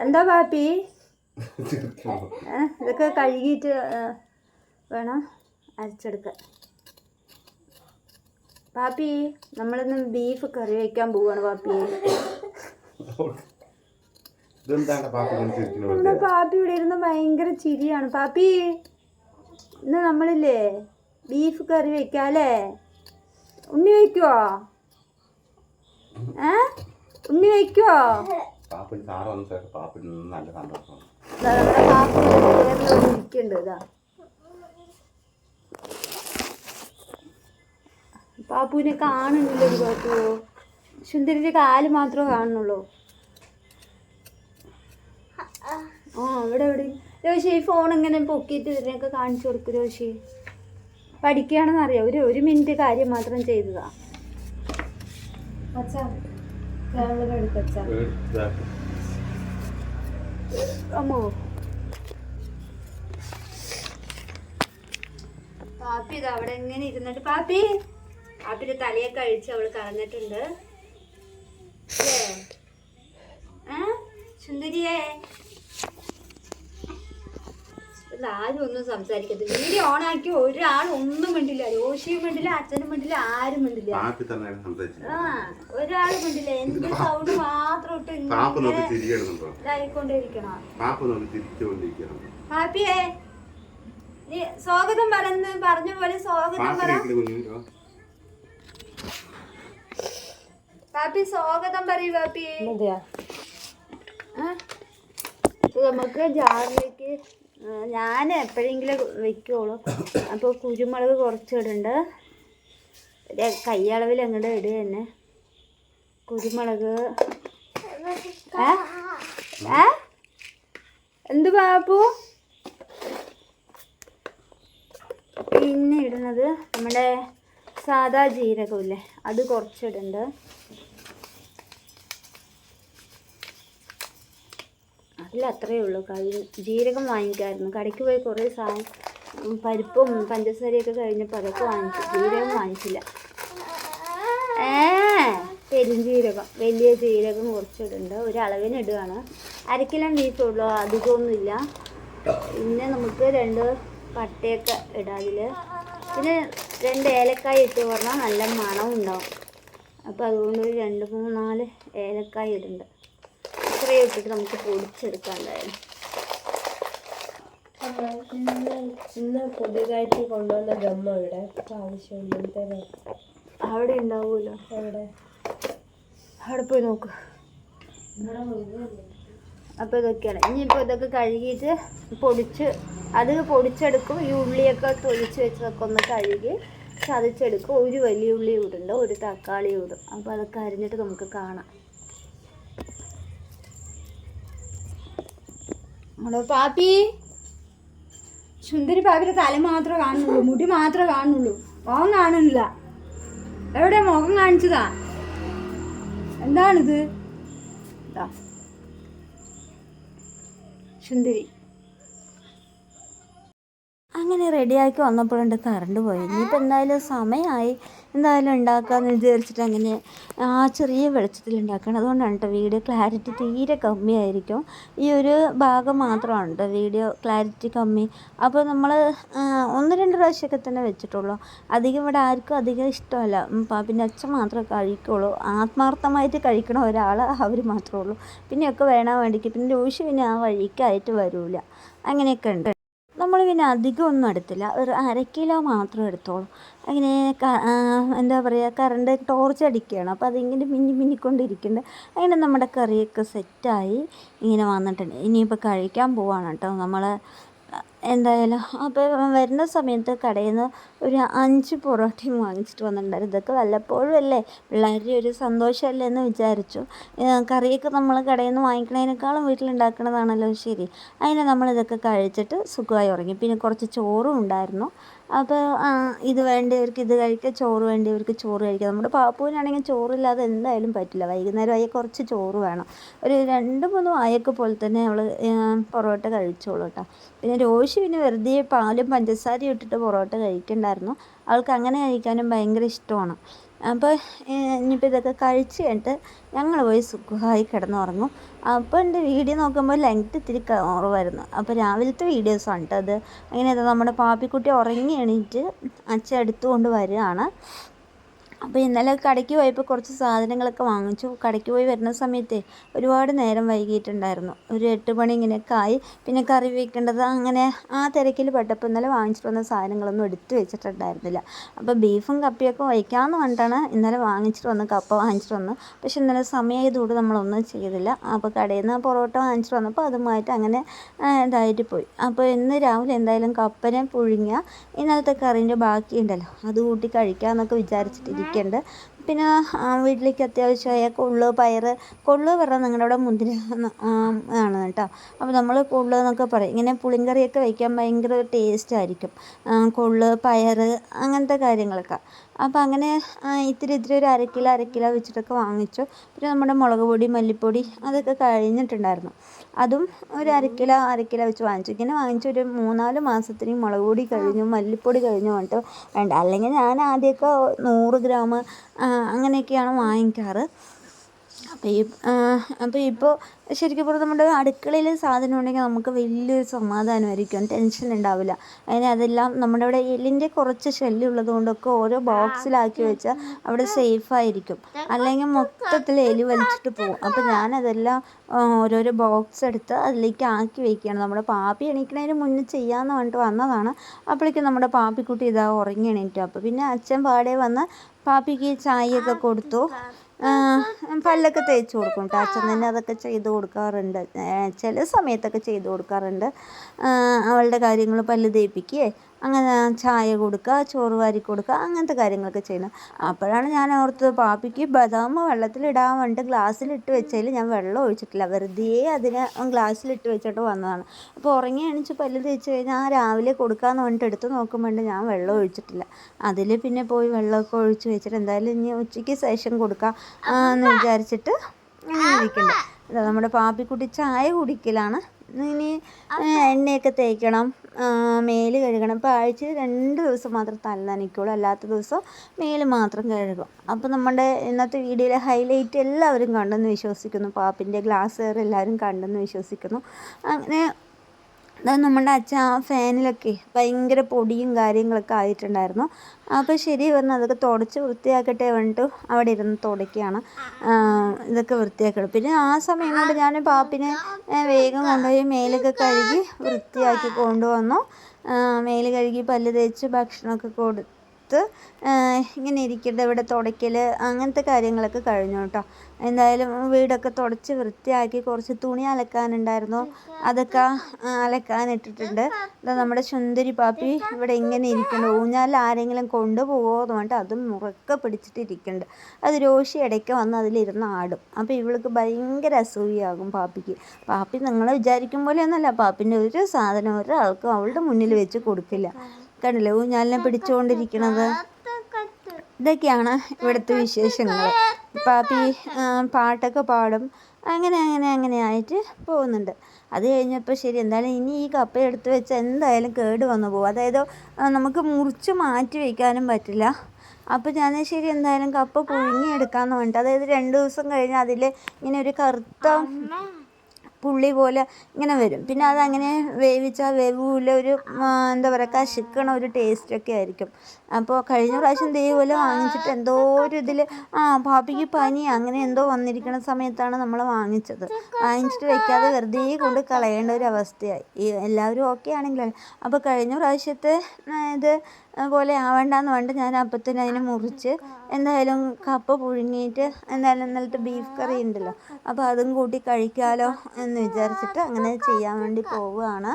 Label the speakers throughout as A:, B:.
A: എന്താ പാപ്പി? ഇതൊക്കെ കഴുകിയിട്ട് വേണം അരച്ചെടുക്കാൻ. പാപ്പി നമ്മളിന്ന് ബീഫ് കറി വയ്ക്കാൻ പോവാണ് പാപ്പി. നമ്മുടെ പാപ്പി ഇവിടെ ഇരുന്ന് ഭയങ്കര ചിരിയാണ്. പാപ്പി ഇന്ന് നമ്മളില്ലേ ബീഫ് കറി വെക്കാല്ലേ ഉണ്ണി വയ്ക്കുവോ? ഏ? ഉണ്ണി വയ്ക്കുവോ?
B: പാപ്പിന് സാറ് വന്ന പാപ്പിന് നല്ല സന്തോഷമാണ്.
A: പാപ്പുവിനെ കാണുന്നില്ല ഒരു പാപ്പു സുന്ദരിന്റെ കാൽ മാത്രമേ കാണുന്നുള്ളൂ. ആ അവിടെ എവിടെ? രോഷി ഈ ഫോൺ ഇങ്ങനെ പൊക്കിയിട്ട് ഇതിനൊക്കെ കാണിച്ചു കൊടുക്കും രോഷി. പഠിക്കുകയാണെന്ന് അറിയാം. ഒരു ഒരു മിനിറ്റ് കാര്യം മാത്രം ചെയ്തതാ. അച്ഛാ അമ്മോ പാപ്പി ഇത് അവിടെ എങ്ങനെ ഇരുന്നിട്ട് പാപ്പി? പാപ്പിന്റെ തലയൊക്കെ അഴിച്ച് അവൾ അല്ലേ? ഏ സുന്ദരിയേ. ഇത് ആരും ഒന്നും സംസാരിക്കത്തില്ല വീഡിയോ ഓൺ ആക്കി ഒരാൾ ഒന്നും മിണ്ടില്ല. ജോഷിയും മിണ്ടില്ല അച്ഛനും മിണ്ടില്ല ആരും മിണ്ടില്ല.
B: പാപ്പി തന്നെ സംസാരിച്ചു
A: ആ ഒരാൾ മിണ്ടില്ല. എന്റെ സൗണ്ട് മാത്രം ഇട്ട് ഇതായിക്കൊണ്ടിരിക്കണം. ഹാപ്പിയേ നീ സ്വാഗതം പറഞ്ഞ് പറഞ്ഞ പോലെ സ്വാഗതം പറ. പാപ്പി സ്വാഗതം പറയൂ പാപ്പി. നമുക്ക് ജാറിലേക്ക് ഞാൻ എപ്പോഴെങ്കിലും വെക്കുള്ളൂ അപ്പോൾ കുരുമുളക് കുറച്ച് ഇടുന്നുണ്ട് ഒരു കൈയളവിൽ അങ്ങോട്ട് ഇടുക തന്നെ കുരുമുളക്. ഏ? എന്ത് പാപ്പു പിന്നെ ഇടുന്നത് നമ്മുടെ സാധാ ജീരകമില്ലേ? അത് കുറച്ചിടുന്നുണ്ട്. അതിൽ അത്രയേ ഉള്ളൂ. കഴിഞ്ഞ ജീരകം വാങ്ങിക്കായിരുന്നു. കടയ്ക്ക് പോയി കുറേ സാധനം പരിപ്പും പഞ്ചസാരയൊക്കെ കഴിഞ്ഞപ്പോൾ അതൊക്കെ വാങ്ങിച്ചു. ജീരകം വാങ്ങിച്ചില്ല. ഏ പെരുംജീരകം വലിയ ജീരകം കുറച്ചിടുന്നുണ്ട്. ഒരു അളവിന് ഇടുകയാണ് അരക്കിലോ ബീഫ് അധികമൊന്നുമില്ല. പിന്നെ നമുക്ക് രണ്ട് പട്ടയൊക്കെ ഇടാം അതിൽ പിന്നെ രണ്ട് ഏലക്കായ ഇട്ട് പറഞ്ഞാൽ നല്ല മണം ഉണ്ടാവും. അപ്പോൾ അതുകൊണ്ട് രണ്ട് മൂന്ന് നാല് ഏലക്കായ ഇടുന്നുണ്ട്. ഇട്ടിട്ട് നമുക്ക് പൊടിച്ചെടുക്കാം എന്തായാലും.
C: ഇന്ന് പുതിയതായിട്ട് കൊണ്ടുവന്ന ഗമ്മ ഇവിടെ. ആവശ്യമില്ലാത്ത
A: അവിടെ ഉണ്ടാവുമല്ലോ.
C: അവിടെ
A: അവിടെ പോയി നോക്ക്. അപ്പോൾ ഇതൊക്കെയാണ്. ഇനിയിപ്പോൾ ഇതൊക്കെ കഴുകിയിട്ട് പൊടിച്ച് അത് പൊടിച്ചെടുക്കും. ഈ ഉള്ളിയൊക്കെ തൊലിച്ച് വെച്ചതൊക്കെ ഒന്ന് കഴുകി ചതച്ചെടുക്കും. ഒരു വലിയ ഉള്ളി ഇടുന്നുണ്ട് ഒരു തക്കാളി ഇടും അപ്പോൾ അതൊക്കെ അരിഞ്ഞിട്ട് നമുക്ക് കാണാം. ഹലോ പാപ്പി. സുന്ദരി പാപ്പിയുടെ തല മാത്രമേ കാണുന്നുള്ളൂ മുടി മാത്രമേ കാണുന്നുള്ളൂ. മുഖം കാണുന്നില്ല. എവിടെ മുഖം കാണിച്ചതാ? എന്താണിത്? സുന്ദരി. അങ്ങനെ റെഡിയാക്കി വന്നപ്പോഴുണ്ട് കറണ്ട് പോയി. ഇനിയിപ്പോൾ എന്തായാലും സമയമായി എന്തായാലും ഉണ്ടാക്കാമെന്ന് വിചാരിച്ചിട്ട് അങ്ങനെ ആ ചെറിയ വെളിച്ചത്തിൽ ഉണ്ടാക്കണം. അതുകൊണ്ടാണ് കേട്ടോ വീഡിയോ ക്ലാരിറ്റി തീരെ കമ്മിയായിരിക്കും ഈ ഒരു ഭാഗം മാത്രമാണ് കേട്ടോ വീഡിയോ ക്ലാരിറ്റി കമ്മി. അപ്പോൾ നമ്മൾ ഒന്ന് രണ്ട് പ്രാവശ്യമൊക്കെ തന്നെ വെച്ചിട്ടുള്ളൂ. അധികം ഇവിടെ ആർക്കും അധികം ഇഷ്ടമല്ല. പിന്നെ അച്ഛൻ മാത്രമേ കഴിക്കുള്ളൂ. ആത്മാർത്ഥമായിട്ട് കഴിക്കണ ഒരാൾ അവർ മാത്രമേ ഉള്ളൂ. പിന്നെയൊക്കെ വേണാൻ വേണ്ടിക്ക്. പിന്നെ ലൂഷി പിന്നെ ആ വഴിക്കായിട്ട് വരില്ല അങ്ങനെയൊക്കെ ഉണ്ട്. നമ്മൾ പിന്നെ അധികം ഒന്നും എടുത്തില്ല. ഒരു അര കിലോ മാത്രം എടുത്തോളൂ. അങ്ങനെ എന്താ പറയുക കറണ്ട് ടോർച്ച് അടിക്കുകയാണ്. അപ്പോൾ അതിങ്ങനെ മിന്നി മിന്നിക്കൊണ്ടിരിക്കുന്നുണ്ട്. അങ്ങനെ നമ്മുടെ കറിയൊക്കെ സെറ്റായി ഇങ്ങനെ വന്നിട്ടുണ്ട്. ഇനിയിപ്പോൾ കഴിക്കാൻ പോവാണ് കേട്ടോ നമ്മൾ എന്തായാലും അപ്പോൾ വരുന്ന സമയത്ത് കടയിൽ നിന്ന് ഒരു അഞ്ച് പൊറോട്ടയും വാങ്ങിച്ചിട്ട് വന്നിട്ടുണ്ടായിരുന്നു. ഇതൊക്കെ വല്ലപ്പോഴും അല്ലേ? പിള്ളേരുടെ ഒരു സന്തോഷമല്ലേ എന്ന് വിചാരിച്ചു. കറിയൊക്കെ നമ്മൾ കടയിൽ നിന്ന് വാങ്ങിക്കുന്നതിനേക്കാളും വീട്ടിലുണ്ടാക്കണതാണല്ലോ ശരി. അതിനെ നമ്മളിതൊക്കെ കഴിച്ചിട്ട് സുഖമായി ഉറങ്ങി. പിന്നെ കുറച്ച് ചോറും ഉണ്ടായിരുന്നു. അപ്പോൾ ഇത് വേണ്ടിയവർക്ക് ഇത് കഴിക്കുക ചോറ് വേണ്ടിയവർക്ക് ചോറ് കഴിക്കുക നമ്മുടെ പാപ്പുവിനാണെങ്കിൽ ചോറില്ലാതെ എന്തായാലും പറ്റില്ല. വൈകുന്നേരം ആയ കുറച്ച് ചോറ് വേണം. ഒരു രണ്ട് മൂന്ന് വായൊക്കെ പോലെ തന്നെ അവൾ പൊറോട്ട കഴിച്ചോളൂ കേട്ടോ പിന്നെ രോഷി പിന്നെ വെറുതെ പാലും പഞ്ചസാരയും ഇട്ടിട്ട് പൊറോട്ട കഴിക്കണ്ടായിരുന്നു. അവൾക്ക് അങ്ങനെ കഴിക്കാനും ഭയങ്കര ഇഷ്ടമാണ്. അപ്പോൾ ഇനിയിപ്പോൾ ഇതൊക്കെ കഴിച്ച് കഴിഞ്ഞിട്ട് ഞങ്ങൾ പോയി സുഖമായി കിടന്നുറങ്ങും. അപ്പോൾ എന്റെ വീഡിയോ നോക്കുമ്പോൾ ലെങ്ത് ഇത്തിരി കുറവായിരുന്നു. അപ്പോൾ രാവിലത്തെ വീഡിയോസാണ് കേട്ടോ അത്. അങ്ങനെ നമ്മുടെ പാപ്പിക്കുട്ടി ഉറങ്ങി എണീറ്റ് അച്ഛൻ എടുത്തുകൊണ്ട് വരികയാണ്. അപ്പോൾ ഇന്നലെ കടയ്ക്ക് പോയപ്പോൾ കുറച്ച് സാധനങ്ങളൊക്കെ വാങ്ങിച്ചു. കടയ്ക്ക് പോയി വരുന്ന സമയത്ത് ഒരുപാട് നേരം വൈകിയിട്ടുണ്ടായിരുന്നു. ഒരു എട്ട് മണി ഇങ്ങനെയൊക്കെ ആയി. പിന്നെ കറി വയ്ക്കേണ്ടത് അങ്ങനെ ആ തിരക്കിൽ പെട്ടപ്പോൾ ഇന്നലെ വാങ്ങിച്ചിട്ട് വന്ന സാധനങ്ങളൊന്നും എടുത്തു വെച്ചിട്ടുണ്ടായിരുന്നില്ല. അപ്പോൾ ബീഫും കപ്പിയൊക്കെ വയ്ക്കാമെന്ന് പറഞ്ഞിട്ടാണ് ഇന്നലെ വാങ്ങിച്ചിട്ട് വന്ന് കപ്പ വാങ്ങിച്ചിട്ട് വന്നു. പക്ഷെ ഇന്നലെ സമയമായതുകൊണ്ട് നമ്മളൊന്നും ചെയ്തില്ല. അപ്പോൾ കടയിൽ നിന്ന് പൊറോട്ട വാങ്ങിച്ചിട്ട് വന്നപ്പോൾ അതുമായിട്ട് അങ്ങനെ ഇതായിട്ട് പോയി. അപ്പോൾ ഇന്ന് രാവിലെ എന്തായാലും കപ്പനെ പുഴുങ്ങിയ ഇന്നലത്തെ കറീന്റെ ബാക്കിയുണ്ടല്ലോ. അത് കൂട്ടി കഴിക്കാമെന്നൊക്കെ വിചാരിച്ചിട്ടിരിക്കുന്നുണ്ട് പിന്നെ വീട്ടിലേക്ക് അത്യാവശ്യമായ കൊള്ള് പയറ് കൊള്ള് പറഞ്ഞാൽ നിങ്ങളുടെ അവിടെ മുന്തിരി ആണ് കേട്ടോ. അപ്പോൾ നമ്മൾ കൊള്ള് എന്നൊക്കെ പറയും. ഇങ്ങനെ പുളിങ്കറിയൊക്കെ വയ്ക്കാൻ ഭയങ്കര ടേസ്റ്റ് ആയിരിക്കും. കൊള്ള് പയറ് അങ്ങനത്തെ കാര്യങ്ങളൊക്കെ. അപ്പോൾ അങ്ങനെ ഇത്തിരി ഇത്തിരി ഒരു അരക്കിലോ അരക്കിലോ അര കിലോ വെച്ചിട്ടൊക്കെ വാങ്ങിച്ചു. പിന്നെ നമ്മുടെ മുളക് പൊടി മല്ലിപ്പൊടി അതൊക്കെ കഴിഞ്ഞിട്ടുണ്ടായിരുന്നു. അതും ഒരു അരക്കിലോ അരക്കിലോ അര കിലോ വെച്ച് വാങ്ങിച്ചു. ഇങ്ങനെ വാങ്ങിച്ചു ഒരു മൂന്നാൽ മാസത്തിന് മുളക് പൊടി കഴിഞ്ഞു മല്ലിപ്പൊടി കഴിഞ്ഞു പറഞ്ഞിട്ട് വേണ്ട. അല്ലെങ്കിൽ ഞാൻ ആദ്യമൊക്കെ നൂറ് ഗ്രാം അങ്ങനെയൊക്കെയാണ് വാങ്ങിക്കാറ്. അപ്പോൾ ഈ അപ്പോൾ ഇപ്പോൾ ശരിക്കും പറഞ്ഞാൽ നമ്മുടെ അടുക്കളയിൽ സാധനം ഉണ്ടെങ്കിൽ നമുക്ക് വലിയൊരു സമാധാനമായിരിക്കും ടെൻഷൻ ഉണ്ടാവില്ല. അതിന് അതെല്ലാം നമ്മുടെ അവിടെ എല്ലിന്റെ കുറച്ച് ശല്യം ഉള്ളത് കൊണ്ടൊക്കെ ഓരോ ബോക്സിലാക്കി വെച്ചാൽ അവിടെ സേഫായിരിക്കും അല്ലെങ്കിൽ മൊത്തത്തിൽ എലി വലിച്ചിട്ട് പോകും. അപ്പോൾ ഞാനതെല്ലാം ഓരോരോ ബോക്സ് എടുത്ത് അതിലേക്ക് ആക്കി വെക്കുകയാണ്. നമ്മുടെ പാപ്പി എണീക്കണതിന് മുന്നേ ചെയ്യാമെന്ന് പറഞ്ഞിട്ട് വന്നതാണ്. അപ്പോഴേക്കും നമ്മുടെ പാപ്പിക്കുട്ടി ഇതാ ഉറങ്ങി എണീറ്റു. അപ്പോൾ പിന്നെ അച്ഛൻ പാടെ വന്ന് പാപ്പിക്ക് ചായയൊക്കെ കൊടുത്തു. പല്ലൊക്കെ തേച്ച് കൊടുക്കും അച്ഛൻ തന്നെ അതൊക്കെ ചെയ്ത് കൊടുക്കാറുണ്ട്. ചില സമയത്തൊക്കെ ചെയ്ത് കൊടുക്കാറുണ്ട്. അവളുടെ കാര്യങ്ങൾ പല്ല് തേപ്പിക്കുകയെ അങ്ങനെ ചായ കൊടുക്കുക ചോറ് വാരി കൊടുക്കുക അങ്ങനത്തെ കാര്യങ്ങളൊക്കെ ചെയ്യുന്നത് അപ്പോഴാണ് ഞാൻ ഓർത്തത് പാപ്പിക്ക് ബദാം വെള്ളത്തിലിടാൻ വേണ്ടി ഗ്ലാസ്സിലിട്ട് വെച്ചതിൽ ഞാൻ വെള്ളം ഒഴിച്ചിട്ടില്ല. വെറുതെ അതിനെ ഗ്ലാസ്സിലിട്ട് വെച്ചിട്ട് വന്നതാണ്. അപ്പോൾ ഉറങ്ങി എണീച്ച് പല്ല് തേച്ച് കഴിഞ്ഞാൽ രാവിലെ കൊടുക്കാമെന്ന് പറഞ്ഞിട്ട് എടുത്ത് നോക്കുമ്പോൾ ഞാൻ വെള്ളം ഒഴിച്ചിട്ടില്ല. അതിൽ പിന്നെ പോയി വെള്ളമൊക്കെ ഒഴിച്ച് വെച്ചിട്ട് എന്തായാലും ഇനി ഉച്ചയ്ക്ക് ശേഷം കൊടുക്കാം എന്ന് വിചാരിച്ചിട്ട് ഇതാ നമ്മുടെ പാപ്പിക്കുട്ടി ചായ കുടിക്കലാണ്. ഇനി എണ്ണയൊക്കെ തേക്കണം. മേൽ കഴുകണം. ഇപ്പോൾ ആഴ്ചയിൽ രണ്ട് ദിവസം മാത്രം തല അല്ലാത്ത ദിവസം മേൽ മാത്രം കഴുകും. അപ്പോൾ നമ്മുടെ ഇന്നത്തെ വീഡിയോയിലെ ഹൈലൈറ്റ് എല്ലാവരും കണ്ടെന്ന് വിശ്വസിക്കുന്നു. പാപ്പിന്റെ ഗ്ലാസ് എല്ലാവരും കണ്ടെന്ന് വിശ്വസിക്കുന്നു. അങ്ങനെ അത് നമ്മുടെ അച്ഛൻ ആ ഫാനിലൊക്കെ ഭയങ്കര പൊടിയും കാര്യങ്ങളൊക്കെ ആയിട്ടുണ്ടായിരുന്നു. അപ്പോൾ ശരി പറഞ്ഞു അതൊക്കെ തുടച്ച് വൃത്തിയാക്കട്ടെ പറഞ്ഞിട്ട് അവിടെ ഇരുന്ന് തുടയ്ക്കുകയാണ്. ഇതൊക്കെ വൃത്തിയാക്കണം. പിന്നെ ആ സമയം കൊണ്ട് ഞാൻ പാപ്പിനെ വേഗം കൊണ്ടുപോയി മേലൊക്കെ കഴുകി വൃത്തിയാക്കി കൊണ്ടുവന്നു. മേൽ കഴുകി പല്ല് തേച്ച് ഭക്ഷണമൊക്കെ കൊടുത്ത് ഇങ്ങനെ ഇരിക്കേണ്ട ഇവിടെ തുടയ്ക്കൽ അങ്ങനത്തെ കാര്യങ്ങളൊക്കെ കഴിഞ്ഞു കേട്ടോ. എന്തായാലും വീടൊക്കെ തുടച്ച് വൃത്തിയാക്കി കുറച്ച് തുണി അലക്കാനുണ്ടായിരുന്നു. അതൊക്കെ അലക്കാനിട്ടിട്ടുണ്ട്. ഇതാ നമ്മുടെ സുന്ദരി പാപ്പി ഇവിടെ ഇങ്ങനെ ഇരിക്കുന്നു ഊഞ്ഞാലിൽ ആരെങ്കിലും കൊണ്ടുപോകുമോ എന്ന് പറഞ്ഞിട്ട് അതും മുറക്കെ പിടിച്ചിട്ട് ഇരിക്കുന്നുണ്ട് അത് രോഷി ഇടയ്ക്ക് വന്ന് അതിലിരുന്ന് ആടും. അപ്പോൾ ഇവൾക്ക് ഭയങ്കര അസൂയാകും പാപ്പിക്ക്. പാപ്പി നിങ്ങൾ വിചാരിക്കും പോലെയൊന്നുമല്ല. പാപ്പിന്റെ ഒരു സാധനം ഒരാൾക്കും അവളുടെ മുന്നിൽ വെച്ച് കൊടുക്കില്ല. കണ്ടില്ലേ? ഊഞ്ഞാലിനെ പിടിച്ചുകൊണ്ടിരിക്കണത്? ഇതൊക്കെയാണ് ഇവിടുത്തെ വിശേഷങ്ങൾ. പാപ്പി പാട്ടൊക്കെ പാടും. അങ്ങനെ അങ്ങനെ അങ്ങനെ ആയിട്ട് പോകുന്നുണ്ട്. അത് കഴിഞ്ഞപ്പോൾ ശരി എന്തായാലും ഇനി ഈ കപ്പ എടുത്ത് വെച്ച് എന്തായാലും കേട് വന്നു പോകും. അതായത് നമുക്ക് മുറിച്ച് മാറ്റി വയ്ക്കാനും പറ്റില്ല. അപ്പോൾ ഞാൻ ശരി എന്തായാലും കപ്പ പുഴുങ്ങിയെടുക്കാമെന്ന് പറഞ്ഞിട്ട് അതായത് രണ്ട് ദിവസം കഴിഞ്ഞ് അതിൽ ഇങ്ങനെ ഒരു കറുത്ത പുള്ളി പോലെ ഇങ്ങനെ വരും. പിന്നെ അതങ്ങനെ വേവിച്ചാൽ വേവൂല ഒരു എന്താ പറയുക കശിക്കണ ഒരു ടേസ്റ്റൊക്കെ ആയിരിക്കും. അപ്പോൾ കഴിഞ്ഞ പ്രാവശ്യം ഇതേപോലെ വാങ്ങിച്ചിട്ട് എന്തോ ഒരു ഇതിൽ ആ പാപ്പിക്ക് പനി അങ്ങനെ എന്തോ വന്നിരിക്കുന്ന സമയത്താണ് നമ്മൾ വാങ്ങിച്ചത്. വാങ്ങിച്ചിട്ട് വെക്കാതെ വെറുതെ കൊണ്ട് കളയേണ്ട ഒരു അവസ്ഥയായി. എല്ലാവരും ഓക്കെ ആണെങ്കിലും അപ്പോൾ കഴിഞ്ഞ പ്രാവശ്യത്തെ ഇത് പോലെ ആവണ്ടെന്ന് പറഞ്ഞിട്ട് ഞാൻ അപ്പത്തിന് അതിനെ മുറിച്ച് എന്തായാലും കപ്പ പുഴുങ്ങിയിട്ട് എന്തായാലും ഇന്നലത്തെ ബീഫ് കറി ഉണ്ടല്ലോ. അപ്പോൾ അതും കൂട്ടി കഴിക്കാമല്ലോ എന്ന് വിചാരിച്ചിട്ട് അങ്ങനെ ചെയ്യാൻ വേണ്ടി പോവുകയാണ്.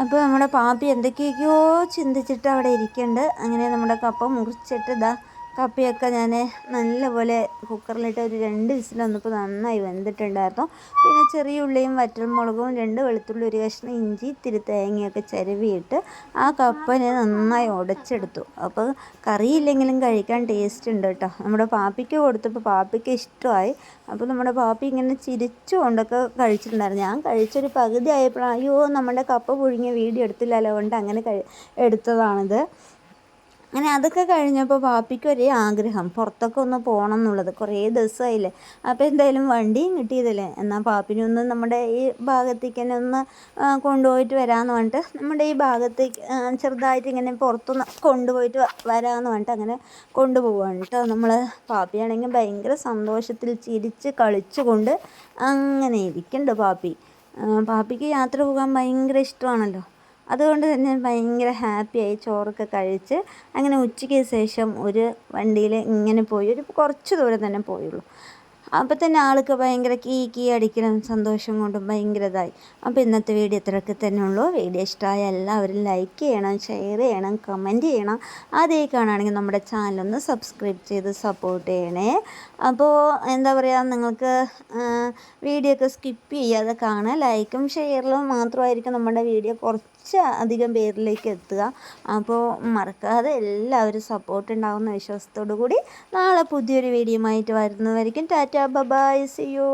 A: അപ്പോൾ നമ്മുടെ പാപ്പി എന്തൊക്കെയൊക്കെയോ ചിന്തിച്ചിട്ട് അവിടെ ഇരിക്കുന്നുണ്ട് അങ്ങനെ നമ്മുടെ കപ്പ മുറിച്ചിട്ട് ഇതാ കപ്പയൊക്കെ ഞാൻ നല്ലപോലെ കുക്കറിലിട്ട് ഒരു രണ്ട് വിസിൽ വന്നപ്പോൾ നന്നായി വെന്തിട്ടുണ്ടായിരുന്നു. പിന്നെ ചെറിയ ഉള്ളിയും വറ്റൽമുളകും രണ്ട് വെളുത്തുള്ളി ഒരു കഷ്ണം ഇഞ്ചി ഇത്തിരി തേങ്ങയൊക്കെ ചിരവിയിട്ട് ആ കപ്പനെ നന്നായി ഉടച്ചെടുത്തു. അപ്പോൾ കറിയില്ലെങ്കിലും കഴിക്കാൻ ടേസ്റ്റ് ഉണ്ട് കേട്ടോ നമ്മുടെ പാപ്പിക്ക് കൊടുത്തപ്പോൾ പാപ്പിക്ക് ഇഷ്ടമായി. അപ്പോൾ നമ്മുടെ പാപ്പി ഇങ്ങനെ ചിരിച്ചുകൊണ്ടൊക്കെ കഴിച്ചിട്ടുണ്ടായിരുന്നു. ഞാൻ കഴിച്ചൊരു പകുതി ആയപ്പോഴാണ് അയ്യോ നമ്മുടെ കപ്പ പുഴുങ്ങിയ വീഡിയോ എടുത്തില്ലല്ലോ കൊണ്ട് അങ്ങനെ കഴി എടുത്തതാണിത്. അങ്ങനെ അതൊക്കെ കഴിഞ്ഞപ്പോൾ പാപ്പിക്ക് ഒരേ ആഗ്രഹം പുറത്തൊക്കെ ഒന്ന് പോകണം എന്നുള്ളത്. കുറേ ദിവസമായില്ലേ അപ്പോൾ എന്തായാലും വണ്ടിയും കിട്ടിയതല്ലേ. എന്നാൽ പാപ്പിനെ ഒന്ന് നമ്മുടെ ഈ ഭാഗത്തേക്ക് തന്നെ ഒന്ന് കൊണ്ടുപോയിട്ട് വരാമെന്ന് പറഞ്ഞിട്ട് നമ്മുടെ ഈ ഭാഗത്തേക്ക് ചെറുതായിട്ട് ഇങ്ങനെ പുറത്തൊന്ന് കൊണ്ടുപോയിട്ട് വരാമെന്ന് പറഞ്ഞിട്ട് അങ്ങനെ കൊണ്ടുപോവാണ് കേട്ടോ. നമ്മൾ പാപ്പിയാണെങ്കിൽ ഭയങ്കര സന്തോഷത്തിൽ ചിരിച്ച് കളിച്ചുകൊണ്ട് അങ്ങനെ ഇരിക്കുന്നുണ്ട് പാപ്പി. പാപ്പിക്ക് യാത്ര പോകാൻ ഭയങ്കര ഇഷ്ടമാണല്ലോ. അതുകൊണ്ട് തന്നെ ഭയങ്കര ഹാപ്പിയായി ചോറൊക്കെ കഴിച്ച് അങ്ങനെ ഉച്ചയ്ക്ക് ശേഷം ഒരു വണ്ടിയിൽ ഇങ്ങനെ പോയി. ഒരു കുറച്ച് ദൂരം തന്നെ പോയുള്ളൂ. അപ്പോൾ തന്നെ ആൾക്ക് ഭയങ്കര കീ കീ അടിക്കണം സന്തോഷം കൊണ്ടും ഭയങ്കര ഇതായി. അപ്പോൾ ഇന്നത്തെ വീഡിയോ ഇത്രയൊക്കെ തന്നെ ഉള്ളൂ. വീഡിയോ ഇഷ്ടമായ എല്ലാവരും ലൈക്ക് ചെയ്യണം ഷെയർ ചെയ്യണം കമന്റ് ചെയ്യണം. ആദ്യമായി കാണുകയാണെങ്കിൽ നമ്മുടെ ചാനലൊന്ന് സബ്സ്ക്രൈബ് ചെയ്ത് സപ്പോർട്ട് ചെയ്യണേ. അപ്പോൾ എന്താ പറയുക നിങ്ങൾക്ക് വീഡിയോ ഒക്കെ സ്കിപ്പ് ചെയ്യാതെ കാണുക. ലൈക്കും ഷെയറിലും മാത്രമായിരിക്കും നമ്മുടെ വീഡിയോ കുറച്ച് അധികം പേരിലേക്ക് എത്തുക. അപ്പോൾ മറക്കാതെ എല്ലാവരും സപ്പോർട്ട് ഉണ്ടാകുന്ന വിശ്വാസത്തോടു കൂടി നാളെ പുതിയൊരു വീഡിയോ ആയിട്ട് വരുന്നതായിരിക്കും ടാറ്റ ബബായ് സിയോ